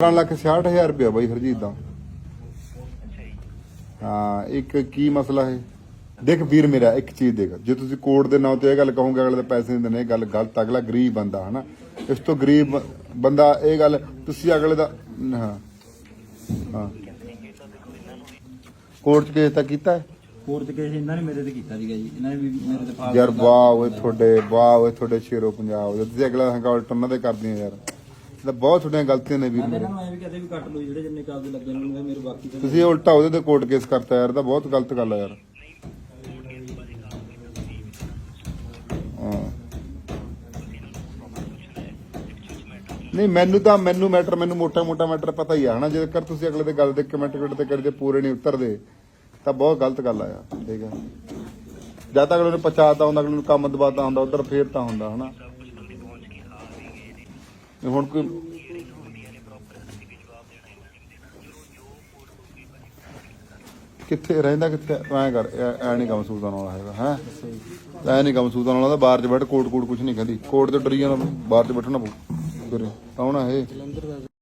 12 ਲੱਖ 66000 ਰੁਪਇਆ ਬਾਈ ਹਰਜੀਤ ਦਾ। ਹਾਂ ਇੱਕ ਕੀ ਮਸਲਾ ਹੈ? ਦੇਖ ਵੀਰ ਮੇਰਾ ਇੱਕ ਚੀਜ਼ ਦੇਖ। ਜੇ ਤੁਸੀਂ ਕੋਰਟ ਦੇ ਨਾਂ ਤੇ ਇਹ ਗੱਲ ਕਹੋਗੇ ਅਗਲੇ ਦੇ ਪੈਸੇ ਨਹੀਂ ਦੇਣੇ ਇਹ ਗੱਲ ਗਲਤ ਅਗਲਾ ਗਰੀਬ ਬੰਦਾ ਹਨਾ? ਇਸ ਤੋਂ ਗਰੀਬ ਬੰਦਾ ਇਹ ਗੱਲ ਤੁਸੀਂ ਅਗਲੇ ਦਾ ਹਾਂ। ਹਾਂ। ਕੋਰਟ ਚ ਕੇਸ ਤਾਂ ਕੀਤਾ ਹੈ? ਕੋਰਟ ਚ ਕੇਸ ਇਹਨਾਂ ਨੇ ਮੇਰੇ ਤੇ ਕੀਤਾ ਸੀਗਾ ਜੀ। ਇਹਨਾਂ ਨੇ ਵੀ ਮੇਰੇ ਤੇ ਫਾਲ ਯਾਰ ਵਾਹ ਓਏ ਤੁਹਾਡੇ ਵਾਹ ਓਏ ਤੁਹਾਡੇ ਸ਼ੇਰੋ ਪੰਜਾਬ। ਤੁਸੀਂ ਅਗਲਾ ਹੰਗਾਲਟ ਉਹਨਾਂ ਦੇ ਕਰਦੀਆਂ ਯਾਰ। ਇਹ ਤਾਂ ਬਹੁਤ ਛੋਟੀਆਂ ਗਲਤੀਆਂ ਨੇ ਵੀਰ ਮੈਂ ਮੇਰੇ। ਇਹਨਾਂ ਨੂੰ ਐ ਵੀ ਕੱਟ ਲਓ ਜਿਹੜੇ ਜਿੰਨੇ ਕਾਬਜ਼ ਲੱਗੇ ਨੇ ਮੇਰੇ ਬਾਕੀ ਤਾਂ ਤੁਸੀਂ ਉਲਟਾ ਉਹਦੇ ਤੇ ਕੋਰਟ ਕੇਸ ਕਰਤਾ ਯਾਰ ਤਾਂ ਬਹੁਤ ਗਲਤ ਗੱਲ ਆ ਯਾਰ। ਹਾਂ। ਨਹੀਂ ਮੈਨੂੰ ਤਾਂ ਮੈਨੂੰ ਮੈਟਰ ਮੈਨੂੰ ਮੋਟਾ ਮੋਟਾ ਮੈਟਰ ਪਤਾ ਹੀ ਆ ਹਨਾ? ਜੇਕਰ ਤੁਸੀਂ ਅਗਲੇ ਦੇ ਗੱਲ ਦੇ ਕਮੈਂਟ ਕਮੈਂਟ ਤੇ ਕਰਦੇ ਪੂਰੇ ਨਹੀਂ ਉਤਰਦੇ ਤਾਂ ਬਹੁਤ ਗਲਤ ਗੱਲ ਆ ਯਾਰ ਠੀਕ ਹੈ ਜਦ ਤੱਕ ਅਗਲੇ ਨੂੰ ਪਛਾਤਾ ਹੁੰਦਾ ਅਗਲੇ ਨੂੰ ਕੰਮ ਦਬਾਤਾ ਹੁੰਦਾ ਉਧਰ ਫੇਰ ਤਾਂ ਹੁੰਦਾ ਹਨਾ? ਹੁਣ ਕੋਈ ਕਿੱਥੇ ਰਹਿੰਦਾ ਕਿੱਥੇ? ਐ ਕਰ, ਐ ਨਹੀਂ ਕੰਮ ਸੂਤਾਂ ਵਾਲਾ ਹੈਗਾ, ਹੈ? ਐ ਨਹੀਂ ਕੰਮ ਸੂਤਾਂ ਵਾਲਾ ਤਾਂ ਬਾਹਰ ਚ ਬੈਠ ਕੋਟ ਕੋਟ ਕੁਝ ਨਹੀਂ ਕਹਿੰਦੀ। ਕੋਟ ਤੇ ਡਰੀ ਜਾਂਦਾ, ਬਾਹਰ ਚ ਬੈਠਣਾ ਪਊ। ਫਿਰ ਕੌਣ ਇਹ।